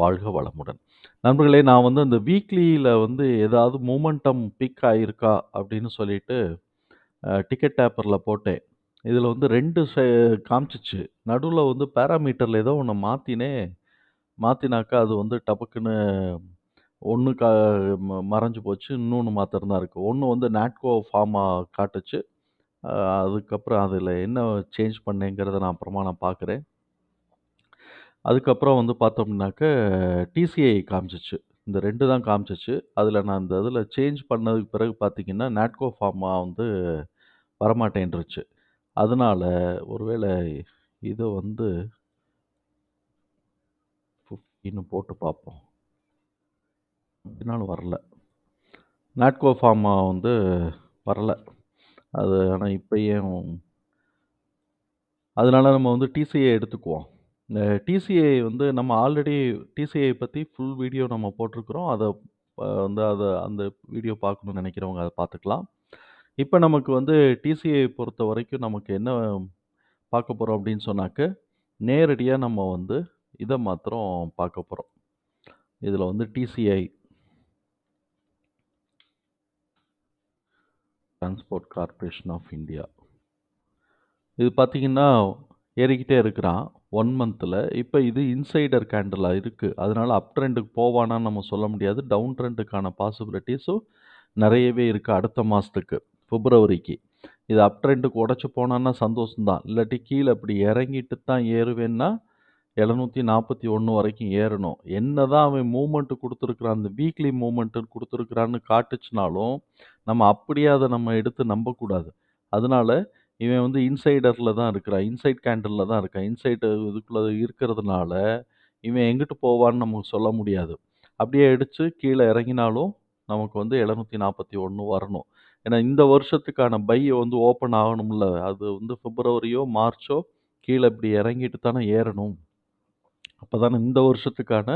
வாழ்க வளமுடன். நண்பர்களே நான் வந்து அந்த வீக்லியில் வந்து ஏதாவது மூமெண்டம் பிக் ஆகியிருக்கா அப்படின்னு சொல்லிட்டு டிக்கெட் டேப்பரில் போட்டேன். இதில் வந்து ரெண்டு காமிச்சிச்சு நடுவில் வந்து பேராமீட்டரில் ஏதோ ஒன்று மாற்றினே மாற்றினாக்கா அது வந்து டபக்குன்னு ஒன்று கா மறைஞ்சு போச்சு. இன்னொன்று மாத்திரம் தான் இருக்குது ஒன்று வந்து நாட்கோ ஃபார்மாக காட்டுச்சு. அதுக்கப்புறம் அதில் என்ன சேஞ்ச் பண்ணேங்கிறத நான் அப்புறமா நான் பார்க்குறேன். அதுக்கப்புறம் வந்து பார்த்தோம்னாக்க டிசிஐ காமிச்சிச்சு இந்த 2 தான் காமிச்சிச்சு அதில நான் இந்த இதில சேஞ்ச் பண்ணதுக்கு பிறகு பார்த்தீங்கன்னா, நாட்கோ ஃபார்மா வந்து வரமாட்டேன்ருச்சு. அதனால ஒருவேளை இத வந்து 15ன்னு போட்டு பார்ப்போம். அப்படினாலும் வரல. நாட்கோ ஃபார்மா வந்து வரல. அது ஆனா இப்ப ஏன் அதனால நம்ம வந்து டிசிஐ எடுத்துக்குவோம். இந்த டிசிஐ வந்து நம்ம ஆல்ரெடி டிசிஐ பத்தி ஃபுல் வீடியோ நம்ம போட்டிருக்கிறோம். அத வந்து அத அந்த வீடியோ பார்க்கணும்னு நினைக்கிறவங்க அத பார்த்துக்கலாம். இப்ப நமக்கு வந்து டிசிஐ பொறுத்தவரைக்கும் நமக்கு என்ன பார்க்க போறோம் அப்படின்னு சொன்னாக்க, நேரடியா நம்ம வந்து இத மாத்திரம் பார்க்க போறோம். இதில் வந்து TCI transport corporation of India. இது பார்த்தீங்கன்னா, ஏறிக்கிட்டே இருக்கிறான். ஒன் மந்த்தில் இப்போ இது இன்சைடர் கேண்டிலாக இருக்குது அதனால அப் ட்ரெண்டுக்கு போவானான்னு நம்ம சொல்ல முடியாது. டவுன் ட்ரெண்டுக்கான பாசிபிலிட்டிஸும் நிறையவே இருக்குது அடுத்த மாதத்துக்கு பிப்ரவரிக்கு. இது அப் ட்ரெண்டுக்கு உடச்சி போனான்னா சந்தோஷம்தான் இல்லாட்டி கீழே இப்படி இறங்கிட்டு தான் ஏறுவேன்னா, 741 வரைக்கும் ஏறணும். என்ன தான் அவன் மூமெண்ட்டு கொடுத்துருக்குறான் அந்த வீக்லி மூமெண்ட்டு கொடுத்துருக்குறான்னு காட்டுச்சுனாலும், நம்ம அப்படியே அதை நம்ம எடுத்து நம்பக்கூடாது. அதனால இவன் வந்து இன்சைடர்ல தான் இருக்கிறான். இன்சைட் கேண்டில்ல தான் இருக்கான். இன்சைட் இதுக்குள்ள இருக்கிறதுனால, இவன் எங்கிட்டு போவான்னு நமக்கு சொல்ல முடியாது. அப்படியே அடிச்சு கீழ இறங்கினாலும், நமக்கு வந்து 741 வரணும். ஏன்னா இந்த வருஷத்துக்கான பை வந்து ஓப்பன் ஆகணும்ல. அது வந்து பிப்ரவரியோ, மார்ச்சோ கீழ இப்படி இறங்கிட்டு தானே ஏறணும். அப்பதானே இந்த வருஷத்துக்கான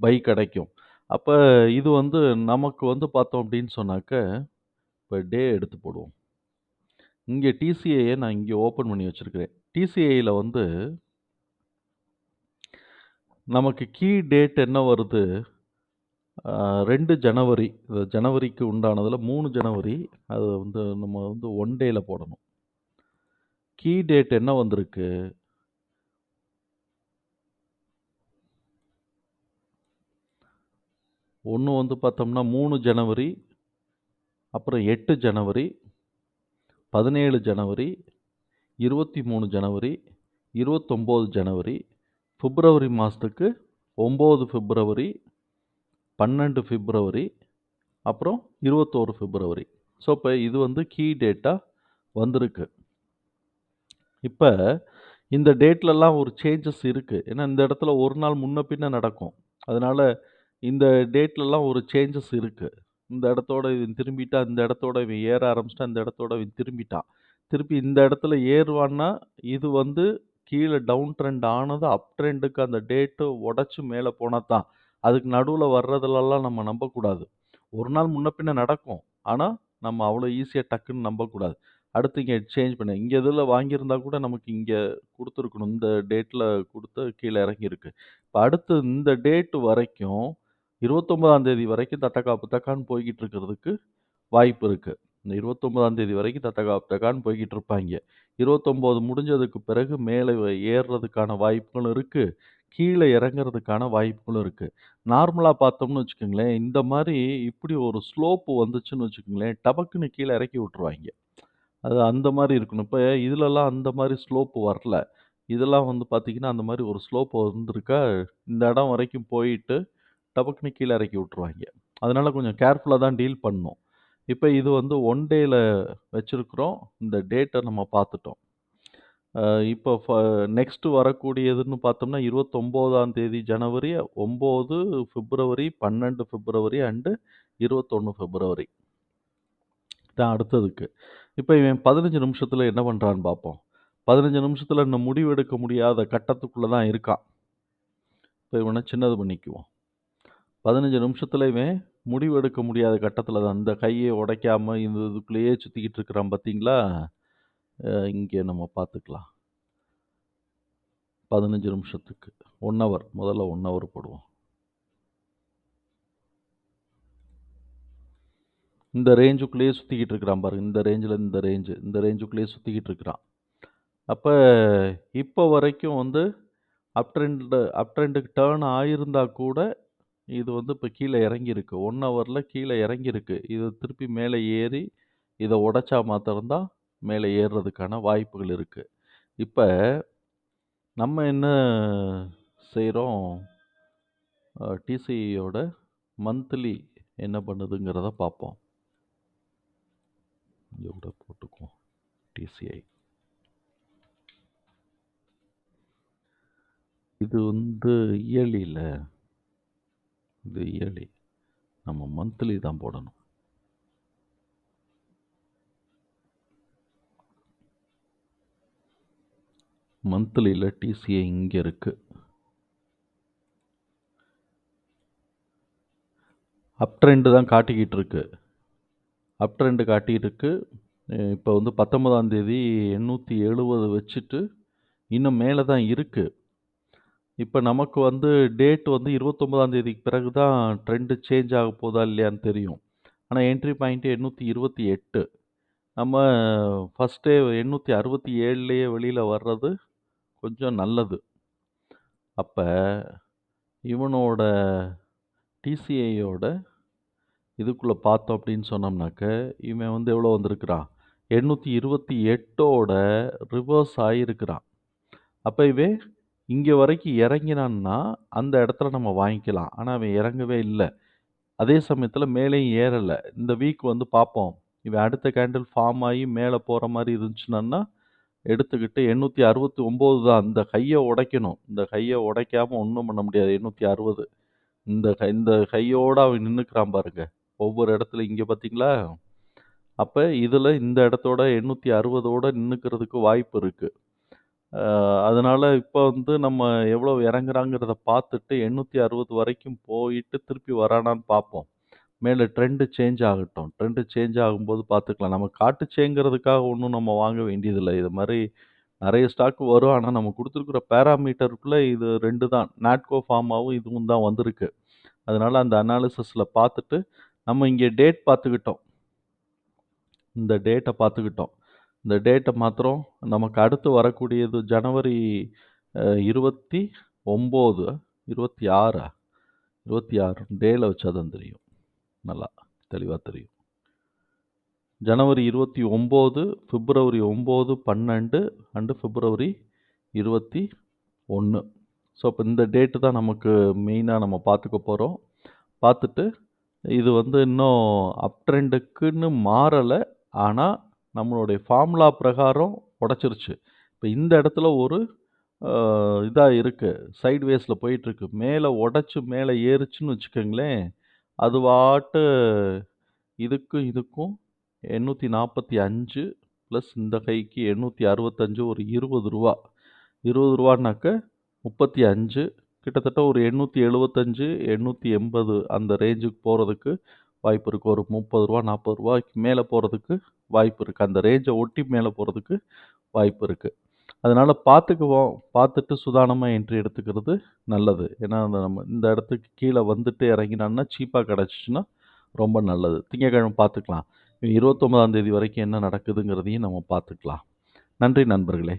பை கிடைக்கும். அப்ப இது வந்து நமக்கு வந்து பார்த்தோம் அப்படின்னு சொன்னாக்க, இப்ப டே எடுத்து போடுவோம். இங்கே டிசிஏயை நான் இங்கே ஓப்பன் பண்ணி வச்சிருக்கிறேன். டிசிஏயில் வந்து நமக்கு கீ டேட் என்ன வருது? ரெண்டு ஜனவரி. இந்த ஜனவரிக்கு உண்டானதில் மூணு ஜனவரி. அது வந்து நம்ம வந்து ஒன் டேயில் போடணும். கீ டேட் என்ன வந்திருக்கு? ஒன்று வந்து பார்த்தோம்னா மூணு ஜனவரி, அப்புறம் எட்டு ஜனவரி, 17 ஜனவரி, 23 ஜனவரி, 29 ஜனவரி, பிப்ரவரி மாதத்துக்கு ஒம்பது பிப்ரவரி, 12 பிப்ரவரி, அப்புறம் 21 பிப்ரவரி. ஸோ, இப்போ இது வந்து கீ டேட்டாக வந்திருக்கு. இப்போ இந்த டேட்லலாம் ஒரு சேஞ்சஸ் இருக்குது ஏன்னா இந்த இடத்துல ஒரு நாள் முன்ன பின்ன நடக்கும். அதனால் இந்த டேட்லலாம் ஒரு சேஞ்சஸ் இருக்குது இந்த இடத்தோட இவன் திரும்பிட்டான், இந்த இடத்தோட இவன் ஏற ஆரம்பிச்சிட்டா இந்த இடத்தோட இவன் திரும்பிட்டான். திருப்பி இந்த இடத்துல ஏறுவான்னா, இது வந்து கீழே டவுன் ட்ரெண்ட் ஆனது அப் ட்ரெண்டுக்கு அந்த டேட்டு உடச்சி மேலே போனால் தான். அதுக்கு நடுவில் வர்றதுலலாம் நம்ம நம்பக்கூடாது. ஒரு நாள் முன்ன பின்ன நடக்கும். ஆனால் நம்ம அவ்வளோ ஈஸியாக டக்குன்னு நம்பக்கூடாது. அடுத்து இங்கே சேஞ்ச் பண்ண இங்கே இதில் வாங்கியிருந்தா கூட நமக்கு இங்கே கொடுத்துருக்கணும் இந்த டேட்டில் கொடுத்து கீழே இறங்கியிருக்கு. இப்போ அடுத்து இந்த டேட்டு வரைக்கும் 29ஆம் தேதி வரைக்கும் தத்தக்கா தக்கான்னு போய்கிட்டு இருக்கிறதுக்கு வாய்ப்பு இருக்குது இந்த 29ஆம் தேதி வரைக்கும் தத்தக்கா புத்தக்கான்னு போய்க்கிட்டு இருப்பாய்ங்க. 29 முடிஞ்சதுக்கு பிறகு மேலே ஏறுறதுக்கான வாய்ப்புகளும் இருக்குது கீழே இறங்குறதுக்கான வாய்ப்புகளும் இருக்குது நார்மலாக பார்த்தோம்னு வச்சுக்கோங்களேன், இந்த மாதிரி இப்படி ஒரு ஸ்லோப்பு வந்துச்சுன்னு வச்சுக்கோங்களேன், டபக்குன்னு கீழே இறக்கி விட்ருவாங்க அது அந்த மாதிரி இருக்கணும். இப்போ இதிலலாம் அந்த மாதிரி ஸ்லோப்பு வரல. இதெல்லாம் வந்து பார்த்தீங்கன்னா, அந்த மாதிரி ஒரு ஸ்லோப்பு வந்திருக்கா, இந்த இடம் வரைக்கும் போயிட்டு டபக்குன்னு கீழே இறக்கி விட்ருவாங்க அதனால் கொஞ்சம் கேர்ஃபுல்லாக தான் டீல் பண்ணோம் இப்போ இது வந்து ஒன் டேயில் வச்சுருக்குறோம் இந்த டேட்டை நம்ம பார்த்துட்டோம். இப்போ ஃப வரக்கூடியதுன்னு பார்த்தோம்னா, 29ஆம் தேதி ஜனவரி, ஒம்பது பிப்ரவரி, 12 பிப்ரவரி அண்டு இருபத்தொன்று பிப்ரவரி. தான் அடுத்ததுக்கு. இப்போ இவன் பதினஞ்சு நிமிஷத்தில் என்ன பண்ணுறான்னு பார்ப்போம். பதினஞ்சு நிமிஷத்தில் இன்னும் முடிவெடுக்க முடியாத கட்டத்துக்குள்ளே தான் இருக்கான். இப்போ இவனை சின்னது பண்ணிக்குவோம். பதினஞ்சு நிமிஷத்துலையுமே முடிவு எடுக்க முடியாத கட்டத்தில் தான். இந்த கையை உடைக்காமல் இந்த இதுக்குள்ளேயே சுற்றிக்கிட்டு இருக்கிறான் பார்த்தீங்களா? இங்கே நம்ம பார்த்துக்கலாம். 15 நிமிஷத்துக்கு. One hour. முதல்ல ஒன் ஹவர் போடுவோம். இந்த ரேஞ்சுக்குள்ளேயே சுற்றிக்கிட்டு இருக்கிறான் பாருங்க. இந்த ரேஞ்சில் இந்த ரேஞ்சு. இந்த ரேஞ்சுக்குள்ளேயே சுற்றிக்கிட்டு இருக்கிறான். அப்போ இப்போ வரைக்கும் வந்து அப் ட்ரெண்ட் அப் ட்ரெண்டுக்கு கூட, இது வந்து இப்போ கீழே இறங்கியிருக்கு. ஒன் ஹவரில் கீழே இறங்கியிருக்கு. இது திருப்பி மேலே ஏறி, இதை உடைச்சா மாத்திரம்தான் மேலே ஏறுறதுக்கான வாய்ப்புகள் இருக்குது இப்போ நம்ம என்ன செய்கிறோம் டிசியோட மந்த்லி என்ன பண்ணுதுங்கிறத பார்ப்போம். இங்கே கூட போட்டுக்குவோம். டிசிஐ. இது வந்து இயலியில் இது இயர்லி. நம்ம மந்த்லி தான் போடணும். மந்த்லியில் டிசிஏ இங்கே இருக்கு. அப் ட்ரெண்டு தான் காட்டிக்கிட்டு இருக்கு. அப் ட்ரெண்டு காட்டிக்கிட்டு இருக்கு. இப்போ வந்து 19ஆம் தேதி 870 வச்சுட்டு, இன்னும் மேலே தான் இருக்குது இப்ப நமக்கு வந்து டேட் வந்து 29ஆம் தேதிக்கு பிறகு தான் ட்ரெண்ட் சேஞ்ச் ஆக போதா இல்லையான்னு தெரியும். ஆனா என்ட்ரி பாயிண்ட் 828. நம்ம ஃபர்ஸ்ட்டே 867லயே வெளியில வர்றது கொஞ்சம் நல்லது. அப்ப இவனோட டிசிஐயோட இதுக்குள்ள பார்த்தோம் அப்படின்னு சொன்னோம்னாக்க, இவன் வந்து எவ்வளோ வந்திருக்கிறான்? 828ஓட ரிவர்ஸ் ஆயிருக்கிறான். அப்ப இவன் இங்கே வரைக்கும் இறங்கினான்னா, அந்த இடத்துல நம்ம வாங்கிக்கலாம். ஆனா அவன் இறங்கவே இல்ல. அதே சமயத்துல மேலேயும் ஏறல. இந்த வீக் வந்து பார்ப்போம். இவன் அடுத்த கேண்டில் ஃபார்ம் ஆயி மேல போற மாரி இருந்துச்சுனான்னா, எடுத்துக்கிட்டு 869 தான். இந்த கைய உடைக்கணும். இந்த கைய உடைக்காம ஒண்ணும் பண்ண முடியாது. 860. இந்த கை இந்த கையோட அவன் நின்றுக்கிறான் பாருங்க. ஒவ்வொரு இடத்துல இங்க பார்த்தீங்களா? அப்ப இதுல இந்த இடத்தோட 860ஓட நின்னுக்கிறதுக்கு வாய்ப்பு இருக்கு. அ அதனால வந்து நம்ம எவ்வளோ இறங்குறாங்கிறத பார்த்துட்டு 860 வரைக்கும் போயிட்டு திருப்பி வரானான்னு பார்ப்போம். மேல ட்ரெண்ட் சேஞ்ச் ஆகட்டும். ட்ரெண்ட் சேஞ்ச் ஆகும்போது பார்த்துக்கலாம். நம்ம காட்டுச்சேங்கிறதுக்காக ஒண்ணும் நம்ம வாங்க வேண்டியதில்ல. இது மாரி நெறைய ஸ்டாக் வரும். ஆனா நம்ம கொடுத்துருக்குற பாராமீட்டருக்குள்ள இது 2 தான். நாட்கோ ஃபார்மாவும் இதுவும் தான் வந்திருக்கு. அதனால அந்த அனாலிசிஸ்ல பார்த்துட்டு, நம்ம இங்கே டேட் பார்த்துக்கிட்டோம். இந்த டேட்ட பார்த்துக்கிட்டோம். இந்த டேட்டை மாத்திரம் நமக்கு அடுத்து வரக்கூடியது ஜனவரி இருபத்தி ஒம்பது இருபத்தி ஆறா இருபத்தி ஆறு டேல வச்சா தான் தெரியும். நல்லா தெளிவாக தெரியும். ஜனவரி 29, பிப்ரவரி ஒம்பது பன்னெண்டு அண்டு பிப்ரவரி 21. ஸோ, இப்போ இந்த டேட்டு தான் நமக்கு மெயினாக நம்ம பார்த்துக்க போகிறோம் பார்த்துட்டு, இது வந்து இன்னும் அப் ட்ரெண்டுக்குன்னு மாறலை ஆனால் நம்மளுடைய ஃபார்முலா பிரகாரம் உடச்சிருச்சு. இப்போ இந்த இடத்துல ஒரு இதாக இருக்குது சைட்வேஸில் போயிட்டுருக்கு. மேலே உடச்சி மேலே ஏறுச்சுன்னு வச்சுக்கோங்களேன். அது வாட்டு இதுக்கும் இதுக்கும் எண்ணூற்றி நாற்பத்தி அஞ்சு ப்ளஸ் இந்த கைக்கு எண்ணூற்றி அறுபத்தஞ்சு ஒரு இருபது ரூபா. இருபது ரூபான்னாக்க முப்பத்தி அஞ்சு கிட்டத்தட்ட ஒரு எண்ணூற்றி எழுபத்தஞ்சு எண்ணூற்றி எண்பது அந்த ரேஞ்சுக்கு போகிறதுக்கு வாய்ப்பு இருக்குது ஒரு முப்பது ரூபா நாற்பது ரூபாய்க்கு மேலே போகிறதுக்கு வாய்ப்பு இருக்குது அந்த ரேஞ்சை ஒட்டி மேலே போகிறதுக்கு வாய்ப்பு இருக்குது அதனால் பார்த்துக்குவோம். பார்த்துட்டு சுதானமாக என்ட்ரி எடுத்துக்கிறது நல்லது. ஏன்னா, அந்த நம்ம இந்த இடத்துக்கு கீழே வந்துட்டு இறங்கினான்னா, சீப்பாக கிடச்சிச்சின்னா ரொம்ப நல்லது. திங்கக்கிழமை பார்த்துக்கலாம். 29ஆம் தேதி வரைக்கும் என்ன நடக்குதுங்கிறதையும் நம்ம பார்த்துக்கலாம். நன்றி நண்பர்களே!